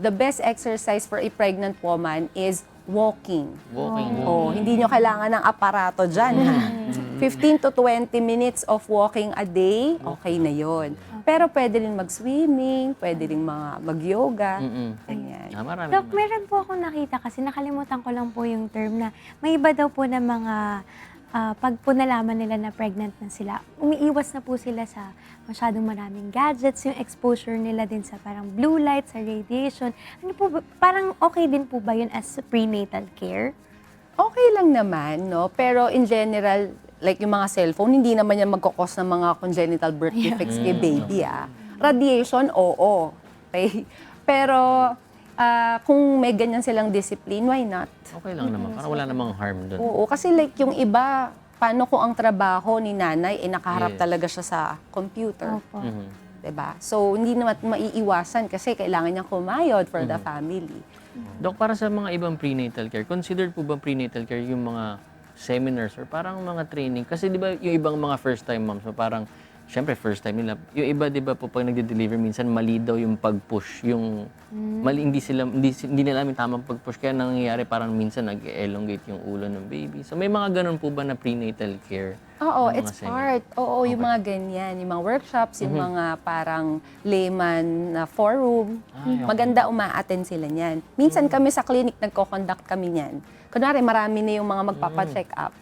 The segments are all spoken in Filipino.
the best exercise for a pregnant woman is walking. Walking. Oh, hindi nyo kailangan ng aparato dyan, ha? 15 to 20 minutes of walking a day, okay na yon. Pero pwede rin mag-swimming, pwede rin mga mag-yoga. Mm-mm. Ganyan. Ah, marami. Dok, meron po akong nakita kasi nakalimutan ko lang po yung term na may iba daw po na mga ah, pag po nalaman nila na pregnant na sila, umiiwas na po sila sa masyadong maraming gadgets, yung exposure nila din sa parang blue light, sa radiation. Ano po, ba- parang okay din po ba yun as prenatal care? Okay lang naman, no? Pero in general, like yung mga cellphone, hindi naman yan magkakos ng mga congenital birth defects kay baby, ah. Radiation, oo. Okay? Pero ah, kung may ganyan silang discipline, why not? Okay lang naman. Parang wala namang harm doon. Oo, kasi like yung iba, paano kung ang trabaho ni nanay, eh nakaharap Yes. talaga siya sa computer. Opo. Mhm. 'di ba? So hindi naman maiiwasan kasi kailangan niyang kumayod for the family. Dok, para sa mga ibang prenatal care, considered po ba prenatal care yung mga seminars or parang mga training? Kasi di ba yung ibang mga first time moms, so parang, syempre first time nila, yung iba di ba po pag nagde-deliver, minsan mali daw yung pag-push, yung mali, hindi sila, hindi, hindi nila alam tamang pag-push, kaya nangyayari parang minsan nag-elongate yung ulo ng baby. So may mga ganun po ba na prenatal care? Oo, it's seminar? part. Oo, yung mga ganyan, yung mga workshops, yung mga parang layman na forum. Maganda uma-attend sila niyan. Minsan kami sa clinic nagko-conduct kami niyan. Kunwari marami na yung mga magpapa-check up.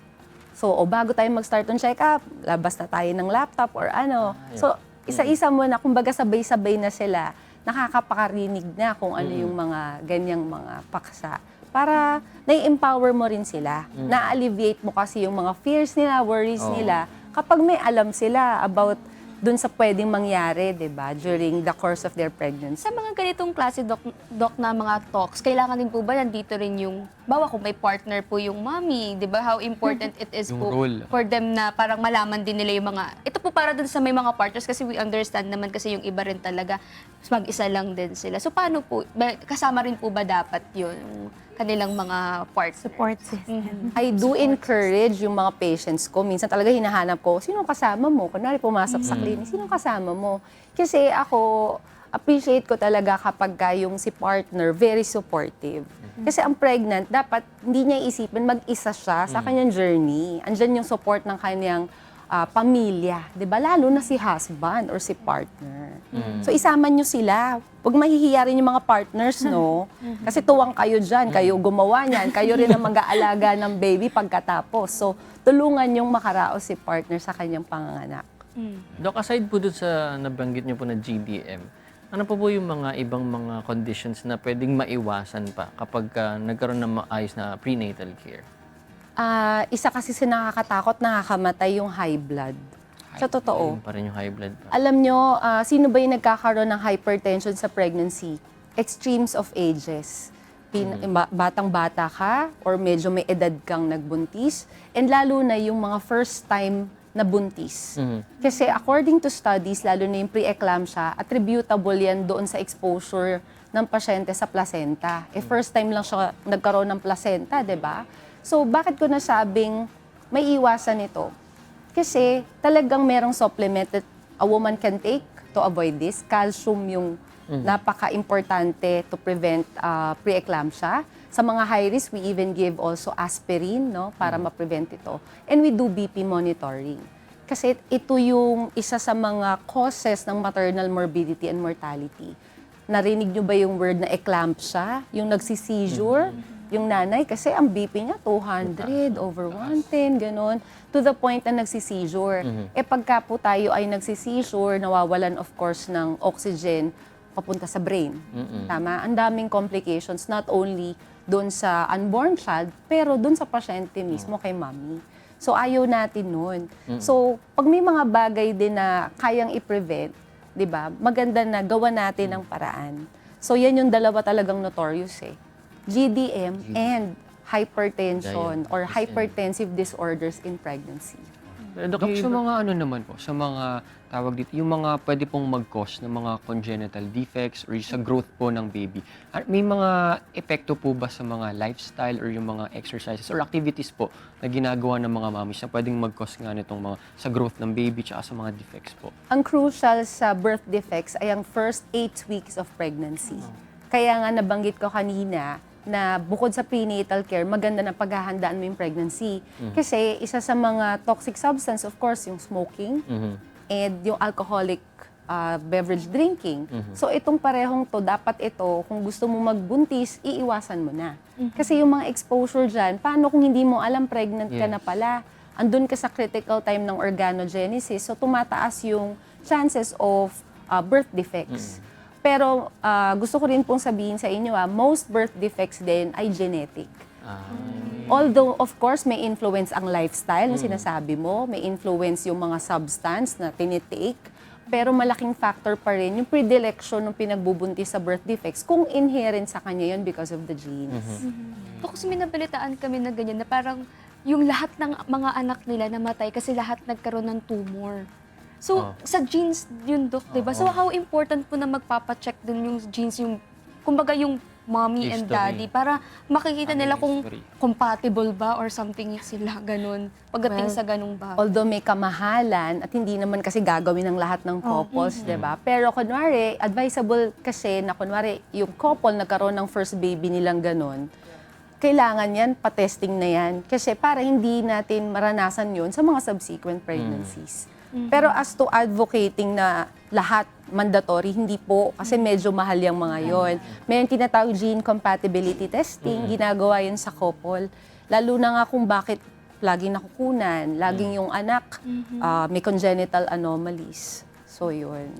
So, o bago tayo mag-start ng check up, labas na tayo ng laptop or ano. So, isa-isa mo na, kumbaga sabay-sabay na sila, nakakapakarinig na kung ano yung mga ganyang mga paksa. Para nai-empower mo rin sila. Na-alleviate mo kasi yung mga fears nila, worries Oo. nila kapag may alam sila about dun sa pwedeng mangyari, 'di ba, during the course of their pregnancy. Sa mga ganitong klase, doc, doc na mga talks, kailangan din po ba nandito rin yung, bawa kung may partner po yung mommy, di ba? How important it is Yung po role. for them na parang malaman din nila yung mga, ito po para dun sa may mga partners kasi we understand naman kasi yung iba rin talaga, mag-isa lang din sila. So paano po, ba- kasama rin po ba dapat yun, yung kanilang mga partners? Support system. I do encourage yung mga patients ko. Minsan talaga hinahanap ko, sino kasama mo? Kunwari pumasok sa clinic, sino kasama mo? Kasi ako, appreciate ko talaga kapag ka yung si partner very supportive. Kasi ang pregnant, dapat hindi niya isipin mag-isa siya sa kanyang journey. Andyan yung support ng kanyang ah, pamilya, 'di ba? Lalo na si husband or si partner. So isama niyo sila. Huwag mahihiya rin yung mga partners, no? Kasi tuwang kayo diyan, kayo gumawa niyan, kayo rin ang mag-aalaga ng baby pagkatapos. So tulungan yung makaraos si partner sa kanyang panganganak. Dok, aside po dun sa nabanggit niyo po na GDM, ano po po yung mga ibang mga conditions na pwedeng maiwasan pa kapag ka nagkaroon ng maayos na prenatal care? Ah, isa kasi sa nakakatakot, nakakamatay yung high blood. Sa totoo. Pa rin yung high blood pa. Alam nyo, ah, sino ba yung nagkakaroon ng hypertension sa pregnancy? Extremes of ages. Pin- ba- batang-bata ka or medyo may edad kang nagbuntis. And lalo na yung mga first time na buntis. Mhm. Kasi according to studies, lalo na yung pre-eclampsia, attributable yan doon sa exposure ng pasyente sa placenta. Eh first time lang siya nagkaroon ng placenta, 'di ba? So bakit ko nasabing may iwasan ito? Kasi talagang merong supplement that a woman can take to avoid this. Calcium yung napaka-importante to prevent uh, pre-eclampsia. Sa mga high risk, we even give also aspirin no, para ma-prevent ito. And we do BP monitoring. Kasi ito yung isa sa mga causes ng maternal morbidity and mortality. Narinig nyo ba yung word na eclampsia? Yung nagsi-seizure? Yung nanay, kasi ang BP niya 200, over 110, ganun. To the point na nagsi-seizure. Eh pagka po tayo ay nagsi-seizure, nawawalan of course ng oxygen papunta sa brain. Tama? Ang daming complications, not only doon sa unborn child, pero doon sa pasyente mismo kay mommy. So ayaw natin nun. So pag may mga bagay din na kayang i-prevent, 'di ba? Maganda na gawa natin ng paraan. So yan yung dalawa talagang notorious eh. GDM and hypertension or hypertensive disorders in pregnancy. Pero Dok, sa mga ano naman po, sa mga tawag dito, yung mga pwede pong mag-cause ng mga congenital defects or sa growth po ng baby, may mga epekto po ba sa mga lifestyle or yung mga exercises or activities po na ginagawa ng mga mommies na pwedeng mag-cause nga nitong mga sa growth ng baby tsaka sa mga defects po? Ang crucial sa birth defects ay ang first eight weeks of pregnancy. Kaya nga nabanggit ko kanina na bukod sa prenatal care, maganda na paghahandaan mo yung pregnancy. Kasi isa sa mga toxic substance, of course, yung smoking Mhm. and yung alcoholic uh, beverage drinking. So itong parehong to, dapat ito, kung gusto mo magbuntis, iiwasan mo na. Kasi yung mga exposure dyan, paano kung hindi mo alam pregnant ka Yes. na pala? Andun ka sa critical time ng organogenesis, so tumataas yung chances of uh, birth defects. Pero uh, gusto ko rin pong sabihin sa inyo, ah, most birth defects din ay genetic. Ah, Although, of course, may influence ang lifestyle na sinasabi mo, may influence yung mga substance na tinitake, pero malaking factor pa rin yung predilection ng pinagbubuntis sa birth defects kung inherent sa kanya yun because of the genes. Ako kasi may nabalitaan kami na ganyan na parang yung lahat ng mga anak nila namatay kasi lahat nagkaroon ng tumor. So, Oh. sa genes yun, Dok, di ba? So, how important po na magpapacheck din yung genes, yung, kumbaga yung mommy and History. daddy para makikita Family nila kung history. compatible ba or something sila ganun pagdating Well, sa ganung ba. Although may kamahalan at hindi naman kasi gagawin ng lahat ng couples, 'di ba? Pero kunwari, advisable kasi na kunwari yung couple nagkaroon ng first baby nilang ganun, kailangan yan, pa-testing na yan. Kasi para hindi natin maranasan yun sa mga subsequent pregnancies. Pero as to advocating na lahat mandatory, hindi po. Kasi medyo mahal yung mga yon. May yung tinatawag gene compatibility testing, ginagawa yun sa couple. Lalo na nga kung bakit laging nakukunan, laging yung anak ah, may congenital anomalies. So yun.